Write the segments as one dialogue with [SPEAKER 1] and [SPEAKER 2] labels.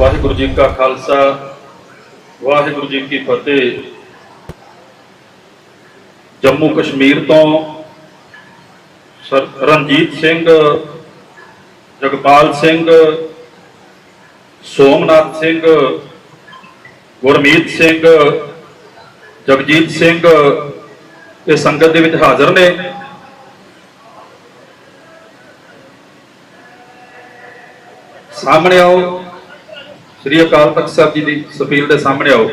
[SPEAKER 1] ਵਾਹਿਗੁਰੂ ਜੀ ਕਾ ਖਾਲਸਾ, ਵਾਹਿਗੁਰੂ ਜੀ ਕੀ ਫਤਿਹ। ਜੰਮੂ ਕਸ਼ਮੀਰ ਤੋਂ ਸਰ ਰਣਜੀਤ ਸਿੰਘ, ਜਗਪਾਲ ਸਿੰਘ, ਸੋਮਨਾਥ ਸਿੰਘ, ਗੁਰਮੀਤ ਸਿੰਘ, ਜਗਜੀਤ ਸਿੰਘ ਇਹ ਸੰਗਤ ਦੇ ਵਿੱਚ ਹਾਜ਼ਰ ਨੇ। ਸਾਹਮਣੇ ਆਓ। ਸ੍ਰੀ ਅਕਾਲ ਤਖਤ ਸਾਹਿਬ ਜੀ ਦੀ ਸਫੀਲ ਦੇ ਸਾਹਮਣੇ ਆਓ।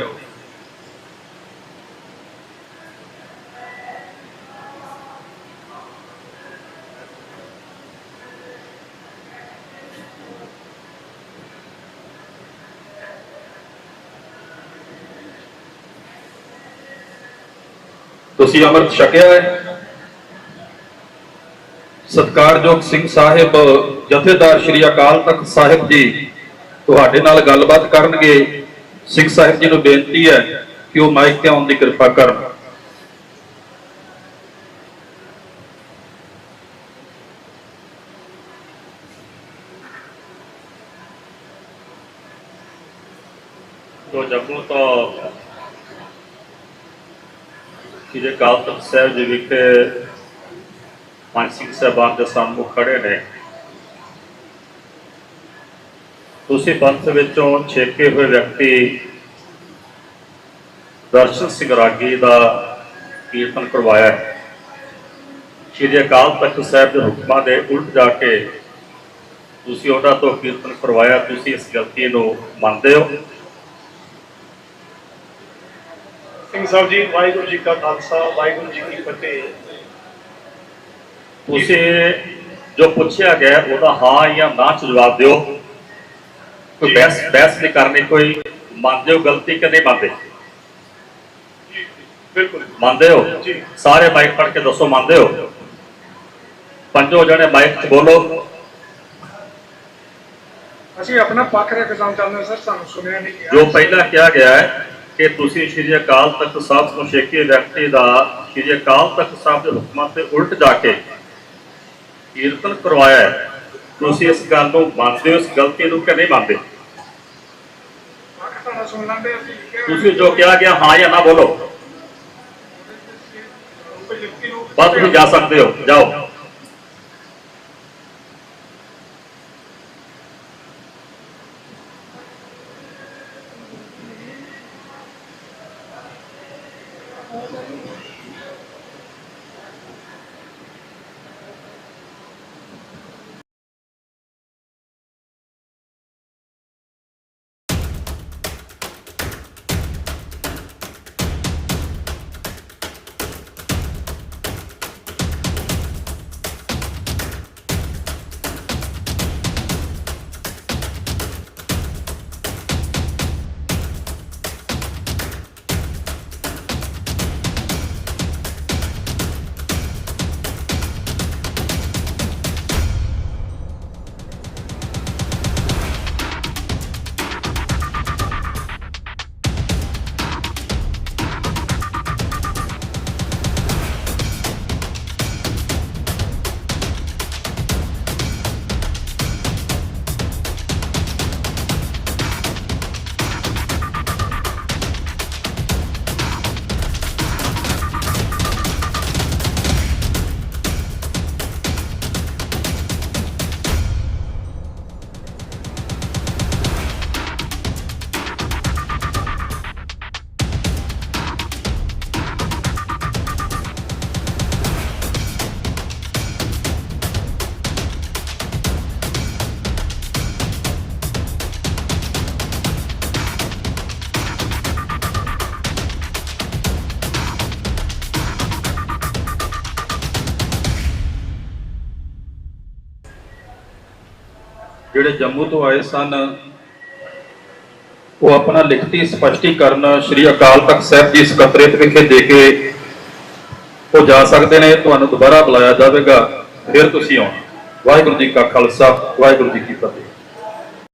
[SPEAKER 1] ਤੁਸੀਂ ਅੰਮ੍ਰਿਤ ਛਕਿਆ ਹੈ। ਸਤਕਾਰਯੋਗ ਸਿੰਘ ਸਾਹਿਬ, ਜਥੇਦਾਰ ਸ੍ਰੀ ਅਕਾਲ ਤਖਤ ਸਾਹਿਬ ਜੀ ਤੁਹਾਡੇ ਨਾਲ ਗੱਲਬਾਤ ਕਰਨਗੇ। ਸਿੰਘ ਸਾਹਿਬ ਜੀ ਨੂੰ ਬੇਨਤੀ ਹੈ ਕਿ ਉਹ ਮਾਈਕ ਤੇ ਆਉਣ ਦੀ ਕਿਰਪਾ ਕਰਨ।
[SPEAKER 2] ਤੋਂ ਜੰਮੂ ਤੋਂ ਸ੍ਰੀ ਅਕਾਲ ਤਖਤ ਸਾਹਿਬ ਜੀ ਵਿਖੇ ਪੰਜ ਸਿੰਘ ਸਾਹਿਬਾਨ ਦੇ ਸਾਹਮਣੇ ਖੜੇ ਨੇ। ਤੁਸੀਂ ਪੰਥ ਵਿੱਚੋਂ ਛੇਕੇ ਹੋਏ ਵਿਅਕਤੀ ਦਰਸ਼ਨ ਸਿੰਘ ਰਾਗੀ ਦਾ ਕੀਰਤਨ ਕਰਵਾਇਆ ਹੈ। ਸ੍ਰੀ ਅਕਾਲ ਤਖਤ ਸਾਹਿਬ ਦੇ ਹੁਕਮਾਂ ਦੇ ਉਲਟ ਜਾ ਕੇ ਤੁਸੀਂ ਉਹਨਾਂ ਤੋਂ ਕੀਰਤਨ ਕਰਵਾਇਆ ਤੁਸੀਂ ਇਸ ਗਲਤੀ ਨੂੰ ਮੰਨਦੇ ਹੋ?
[SPEAKER 3] ਸਿੰਘ ਸਾਹਿਬ ਜੀ ਵਾਹਿਗੁਰੂ ਜੀ ਕਾ ਖਾਲਸਾ ਵਾਹਿਗੁਰੂ ਜੀ ਕੀ ਫਤਿਹ।
[SPEAKER 2] ਤੁਸੀਂ ਜੋ ਪੁੱਛਿਆ ਗਿਆ ਉਹਦਾ ਹਾਂ ਜਾਂ ਨਾ ਚ ਜਵਾਬ ਦਿਓ। ਕੋਈ। ਬਹਿਸ ਬਹਿਸ ਨਹੀਂ ਕਰਨੀ ਕੋਈ ਮੰਨਦੇ ਹੋ ਗਲਤੀ ਕਿ ਨਹੀਂ ਮੰਨਦੇ?
[SPEAKER 3] ਬਿਲਕੁਲ
[SPEAKER 2] ਮੰਨਦੇ ਹੋ। ਸਾਰੇ ਮਾਈਕ ਫੜ ਕੇ ਦੱਸੋ ਮੰਨਦੇ ਹੋ? ਪੰਜੋ ਜਣੇ ਮਾਈਕ 'ਚ ਬੋਲੋ।
[SPEAKER 4] ਅਸੀਂ ਆਪਣਾ ਪੱਖ ਰੱਖਣਾ ਚਾਹੁੰਦੇ ਸਰ ਸਾਨੂੰ ਸੁਣਿਆ ਨਹੀਂ ਗਿਆ।
[SPEAKER 2] ਜੋ ਪਹਿਲਾਂ ਕਿਹਾ ਗਿਆ ਹੈ ਕਿ ਤੁਸੀਂ ਸ਼੍ਰੀ ਅਕਾਲ ਤਖਤ ਸਾਹਿਬ ਤੋਂ ਛੇਕੇ ਵਿਅਕਤੀ ਦਾ ਸ਼੍ਰੀ ਅਕਾਲ ਤਖਤ ਸਾਹਿਬ ਦੇ ਹੁਕਮਾਂ ਤੇ ਉਲਟ ਜਾ ਕੇ ਕੀਰਤਨ ਕਰਵਾਇਆ ਹੈ। ਤੁਸੀਂ ਇਸ ਗੱਲ ਨੂੰ ਮੰਨਦੇ ਹੋ, ਇਸ ਗਲਤੀ ਨੂੰ ਕਿ ਨਹੀਂ ਮੰਨਦੇ?
[SPEAKER 4] ਪੱਖ ਤੁਹਾਡਾ ਸੁਣ ਲੈਂਦੇ ਅਸੀਂ ਕਿਹਾ
[SPEAKER 2] ਤੁਸੀਂ ਜੋ ਕਿਹਾ ਗਿਆ, ਹਾਂ ਜਾਂ ਨਾ ਬੋਲੋ।
[SPEAKER 4] ਕੋਈ ਲਿਖਤੀ ਰੂਪ
[SPEAKER 2] ਬਸ ਤੁਸੀਂ ਜਾ ਸਕਦੇ ਹੋ, ਜਾਓ।
[SPEAKER 1] ਜਿਹੜੇ ਜੰਮੂ ਤੋਂ ਆਏ ਸਨ, ਉਹ ਆਪਣਾ ਲਿਖਤੀ ਸਪਸ਼ਟੀਕਰਨ ਸ੍ਰੀ ਅਕਾਲ ਤਖਤ ਸਾਹਿਬ ਜੀ ਸਕੱਤਰੇਤ ਵਿਖੇ ਦੇ ਕੇ ਉਹ ਜਾ ਸਕਦੇ ਨੇ। ਤੁਹਾਨੂੰ ਦੁਬਾਰਾ ਬੁਲਾਇਆ ਜਾਵੇਗਾ। ਫਿਰ ਤੁਸੀਂ ਆਉਣਾ। ਵਾਹਿਗੁਰੂ ਜੀ ਕਾ ਖਾਲਸਾ, ਵਾਹਿਗੁਰੂ ਜੀ ਕੀ ਫਤਿਹ।